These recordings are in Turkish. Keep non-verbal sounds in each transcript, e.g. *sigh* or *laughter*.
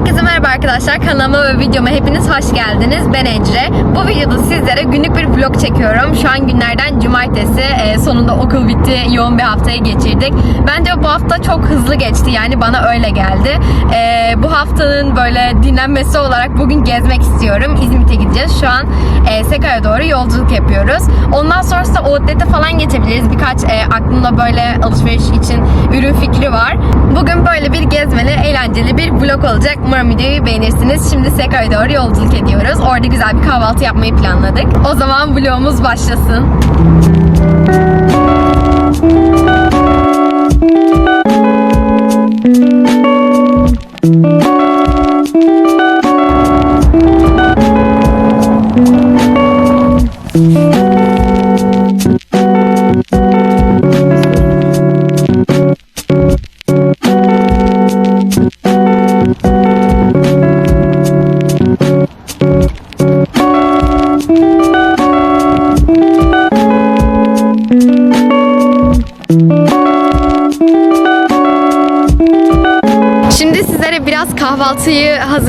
Herkese merhaba arkadaşlar. Kanalıma ve videoma hepiniz hoş geldiniz. Ben Ecre. Bu videoda sizlere günlük bir vlog çekiyorum. Şu an günlerden cumartesi. Ee, sonunda okul bitti. Yoğun bir haftayı geçirdik. Bence bu hafta çok hızlı geçti. Yani bana öyle geldi. Ee, bu haftanın böyle dinlenmesi olarak bugün gezmek istiyorum. İzmit'e gideceğiz. Şu an e, Seka'ya doğru yolculuk yapıyoruz. Ondan sonrasında Outlet'e falan geçebiliriz. Birkaç e, aklımda böyle alışveriş için ürün fikri var. Bugün böyle bir gezmeli, eğlenceli bir vlog olacak. Umarım videoyu beğenirsiniz. Şimdi Seka'ya doğru yolculuk ediyoruz. Orada güzel bir kahvaltı yapmayı planladık. O zaman vlogumuz başlasın. Şimdi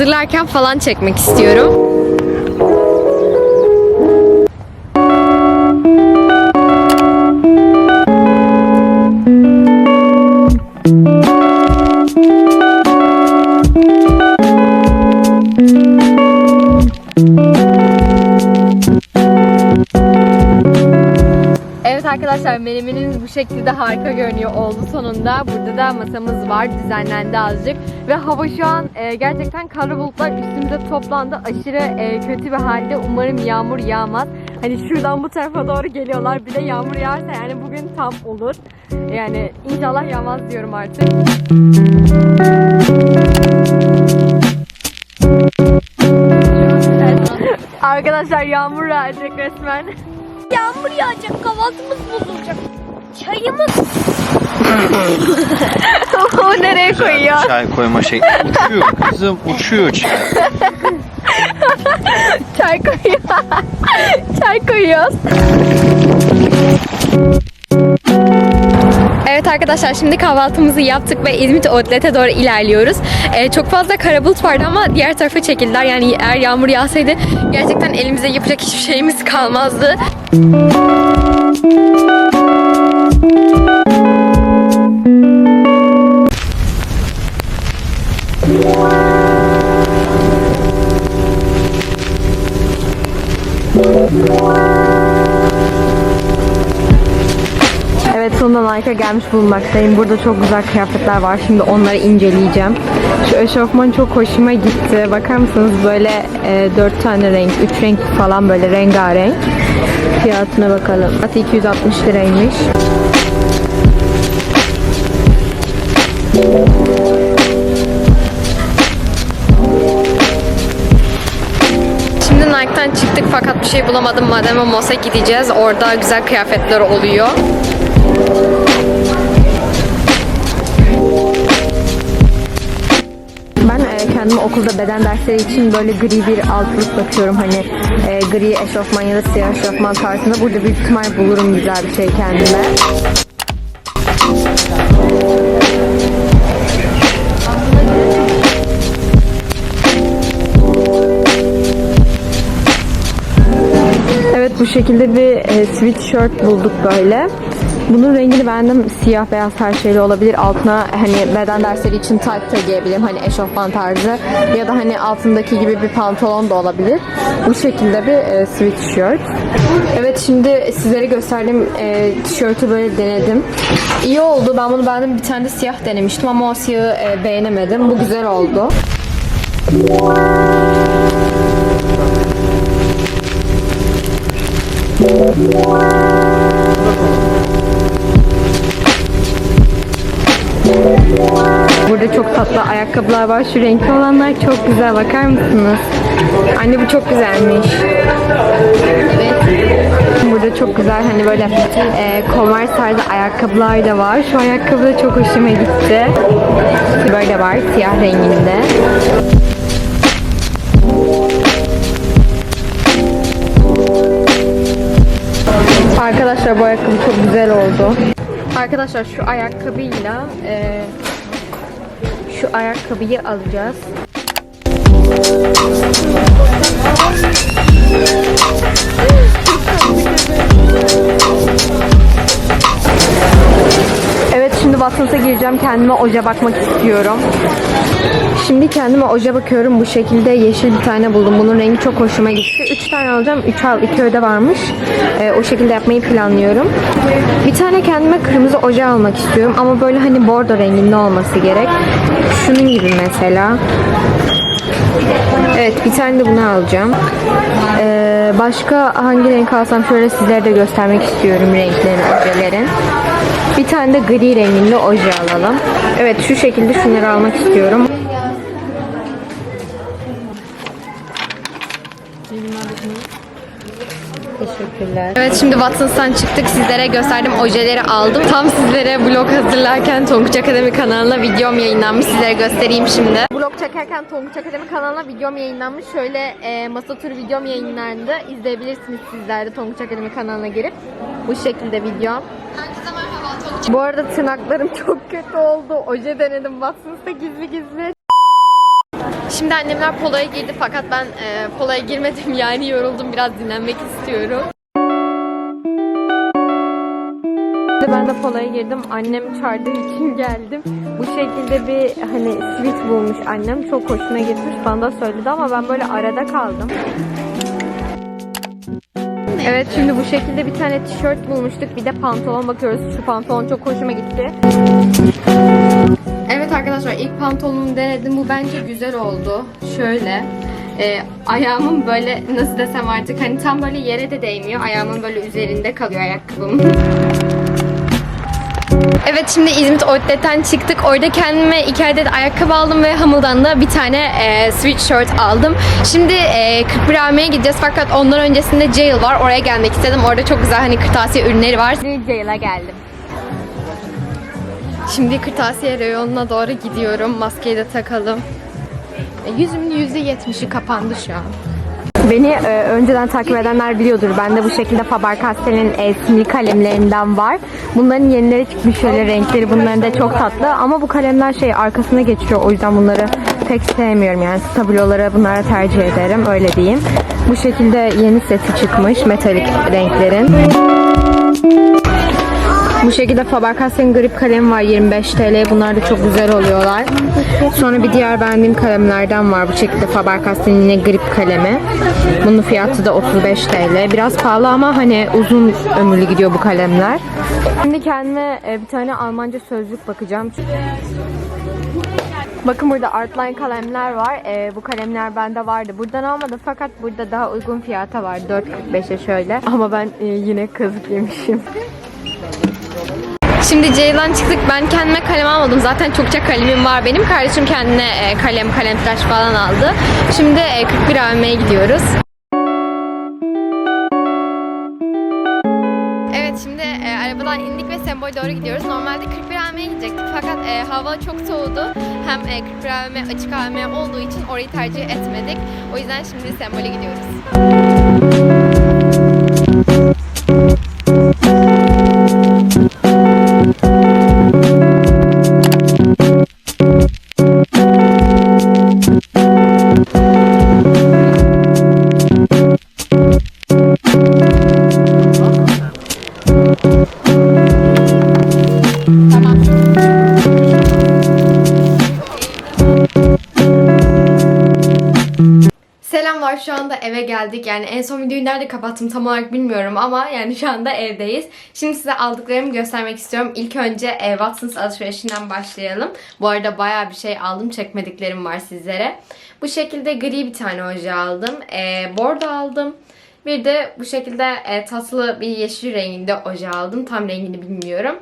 hazırlarken falan çekmek istiyorum. Arkadaşlar menemenimiz bu şekilde harika görünüyor oldu sonunda. Burada da masamız var düzenlendi azıcık. Ve hava şu an e, gerçekten kara bulutlar üstümüze toplandı. Aşırı e, kötü bir halde. Umarım yağmur yağmaz. Hani şuradan bu tarafa doğru geliyorlar. Bir de yağmur yağarsa yani bugün tam olur. Yani inşallah yağmaz diyorum artık. Arkadaşlar yağmur yağacak resmen. Yağmur yağacak, kahvaltımız bozulacak. Çayımız *laughs* o nereye koyuyor? Çay koyma şekli uçuyor kızım uçuyor çay. Çay koyuyor. *laughs* Çay koyuyoruz. Arkadaşlar şimdi kahvaltımızı yaptık ve İzmit Outlet'e doğru ilerliyoruz. Ee, çok fazla kara bulut vardı ama diğer tarafa çekildiler. Yani eğer yağmur yağsaydı gerçekten elimize yapacak hiçbir şeyimiz kalmazdı. Gelmiş bulunmaktayım. Burada çok güzel kıyafetler var. Şimdi onları inceleyeceğim. Şu eşofman çok hoşuma gitti. Bakar mısınız böyle e, 4 tane renk, 3 renk falan böyle rengarenk. Fiyatına bakalım. Fiyatı 260 liraymış. Şimdi Nike'tan çıktık fakat bir şey bulamadım. Madem Mos'a gideceğiz. Orada güzel kıyafetler oluyor. Kendime okulda beden dersleri için böyle gri bir outfit bakıyorum. Hani e, gri eşofman ya da siyah eşofman tarzında. Burada büyük ihtimal bulurum güzel bir şey kendime. Şekilde bir e, sweatshirt bulduk böyle. Bunun rengini beğendim. Siyah beyaz her şeyle olabilir. Altına hani beden dersleri için tayt da giyebilirim. Hani eşofman tarzı. Ya da hani altındaki gibi bir pantolon da olabilir. Bu şekilde bir e, sweatshirt. Evet şimdi sizlere gösterdiğim e, tişörtü böyle denedim. İyi oldu. Ben bunu beğendim. Bir tane de siyah denemiştim ama o siyahı e, beğenemedim. Bu güzel oldu. Burada çok tatlı ayakkabılar var. Şu renkli olanlar çok güzel. Bakar mısınız? Anne bu çok güzelmiş. Evet. Burada çok güzel hani böyle e, Converse tarzı ayakkabılar da var. Şu ayakkabı da çok hoşuma gitti. Böyle var siyah renginde. Arkadaşlar bu ayakkabı çok güzel oldu. Arkadaşlar şu ayakkabıyla e, şu ayakkabıyı alacağız. Watson's'a gireceğim. Kendime oje bakmak istiyorum. Şimdi kendime oje bakıyorum. Bu şekilde yeşil bir tane buldum. Bunun rengi çok hoşuma gitti. 3 tane alacağım. 3 al. 2 öde varmış. Ee, o şekilde yapmayı planlıyorum. Bir tane kendime kırmızı oje almak istiyorum. Ama böyle hani bordo renginde olması gerek. Şunun gibi mesela. Evet bir tane de bunu alacağım. Ee, başka hangi renk alsam şöyle sizlere de göstermek istiyorum renklerin, ojelerin. Bir tane de gri renginde oje alalım. Evet şu şekilde şunları almak istiyorum. Teşekkürler. Evet şimdi Watson's'tan çıktık. Sizlere gösterdim. Ojeleri aldım. Tam sizlere vlog hazırlarken Tonguç Akademi kanalına videom yayınlanmış. Sizlere göstereyim şimdi. Vlog çekerken Tonguç Akademi kanalına videom yayınlanmış. Şöyle e, masa turu videom yayınlandı. İzleyebilirsiniz sizler de Tonguç Akademi kanalına girip. Bu şekilde videom. Bu arada tırnaklarım *laughs* çok kötü oldu. Oje denedim Watson's'ta gizli gizli. Şimdi annemler poloya girdi fakat ben e, poloya girmedim *laughs* yani yoruldum biraz dinlenmek istiyorum. Ben de poloya girdim. Annem çağırdığı için geldim. Bu şekilde bir hani sweet bulmuş annem. Çok hoşuna gitmiş. Bana da söyledi ama ben böyle arada kaldım. Evet şimdi bu şekilde bir tane tişört bulmuştuk. Bir de pantolon bakıyoruz. Şu pantolon çok hoşuma gitti. Evet arkadaşlar ilk pantolonumu denedim. Bu bence güzel oldu. Şöyle. e, ayağımın böyle nasıl desem artık hani tam böyle yere de değmiyor. Ayağımın böyle üzerinde kalıyor ayakkabım. Evet şimdi İzmit Outlet'ten çıktık. Orada kendime iki adet ayakkabı aldım ve Hamıl'dan da bir tane e, sweatshirt aldım. Şimdi e, 41 AVM'ye gideceğiz fakat ondan öncesinde Jail var. Oraya gelmek istedim. Orada çok güzel hani kırtasiye ürünleri var. Jail'a geldim. Şimdi kırtasiye reyonuna doğru gidiyorum. Maskeyi de takalım. E, Yüzümün %70'i kapandı şu an. Beni e, önceden takip edenler biliyordur. Bende bu şekilde Faber-Castell'in e, kalemlerinden var. Bunların yenileri çıkmış şöyle renkleri. Bunların da çok tatlı. Ama bu kalemler şey arkasına geçiyor. O yüzden bunları pek sevmiyorum. Yani stabiloları bunlara tercih ederim. Öyle diyeyim. Bu şekilde yeni seti çıkmış. Metalik renklerin. Bu şekilde Faber-Castell'in grip kalemi var 25 TL. Bunlar da çok güzel oluyorlar. Sonra bir diğer beğendiğim kalemlerden var. Bu şekilde Faber-Castell'in yine grip kalemi. Bunun fiyatı da 35 TL. Biraz pahalı ama hani uzun ömürlü gidiyor bu kalemler. Şimdi kendime e, bir tane Almanca sözlük bakacağım. Bakın burada Artline kalemler var. E, bu kalemler bende vardı. Buradan almadım fakat burada daha uygun fiyata var. 4.45'e şöyle. Ama ben e, yine kazık yemişim. Şimdi Ceylan çıktık. Ben kendime kalem almadım. Zaten çokça kalemim var benim. Kardeşim kendine e, kalem, kalem tıraş falan aldı. Şimdi e, 41 AVM'ye gidiyoruz. Evet şimdi e, arabadan indik ve Sembol'e doğru gidiyoruz. Normalde 41 AVM'ye gidecektik fakat e, hava çok soğudu. Hem e, 41 AVM açık AVM olduğu için orayı tercih etmedik. O yüzden şimdi Sembol'e gidiyoruz. Selamlar şu anda eve geldik. Yani en son videoyu nerede kapattım tam olarak bilmiyorum ama yani şu anda evdeyiz. Şimdi size aldıklarımı göstermek istiyorum. İlk önce e, Watsons alışverişinden başlayalım. Bu arada baya bir şey aldım. Çekmediklerim var sizlere. Bu şekilde gri bir tane oje aldım. E, bordo aldım. Bir de bu şekilde e, tatlı bir yeşil renginde oje aldım. Tam rengini bilmiyorum.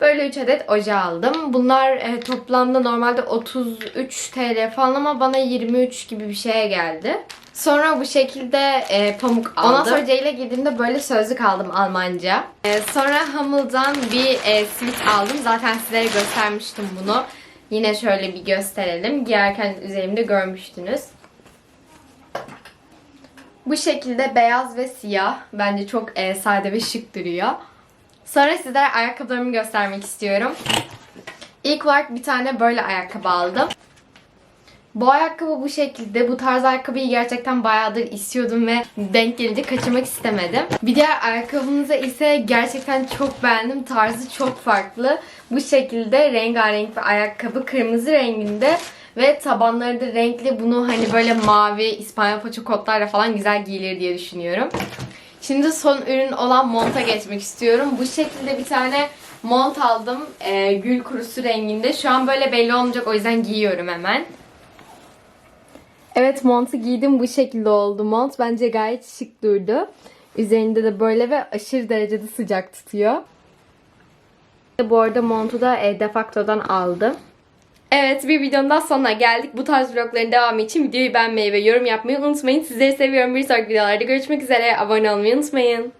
Böyle 3 adet oje aldım. Bunlar e, toplamda normalde 33 TL falan ama bana 23 gibi bir şeye geldi. Sonra bu şekilde e, pamuk aldım. Ondan sonra Ceyl'e girdiğimde böyle sözlük aldım Almanca. E, sonra Hamil'dan bir e, sweat aldım. Zaten sizlere göstermiştim bunu. Yine şöyle bir gösterelim. Giyerken üzerimde görmüştünüz. Bu şekilde beyaz ve siyah. Bence çok e, sade ve şık duruyor. Sonra sizlere ayakkabılarımı göstermek istiyorum. İlk olarak bir tane böyle ayakkabı aldım. Bu ayakkabı bu şekilde. Bu tarz ayakkabıyı gerçekten bayağıdır istiyordum ve denk gelince kaçırmak istemedim. Bir diğer ayakkabımıza ise gerçekten çok beğendim. Tarzı çok farklı. Bu şekilde rengarenk bir ayakkabı. Kırmızı renginde ve tabanları da renkli. Bunu hani böyle mavi İspanyol paça kotlarla falan güzel giyilir diye düşünüyorum. Şimdi son ürün olan monta geçmek istiyorum. Bu şekilde bir tane mont aldım. Ee, gül kurusu renginde. Şu an böyle belli olmayacak o yüzden giyiyorum hemen. Evet montu giydim. Bu şekilde oldu mont. Bence gayet şık durdu. Üzerinde de böyle ve aşırı derecede sıcak tutuyor. Bu arada montu da e, Defacto'dan aldım. Evet bir videonun daha sonuna geldik. Bu tarz vlogların devamı için videoyu beğenmeyi ve yorum yapmayı unutmayın. Sizleri seviyorum. Bir sonraki videolarda görüşmek üzere. Abone olmayı unutmayın.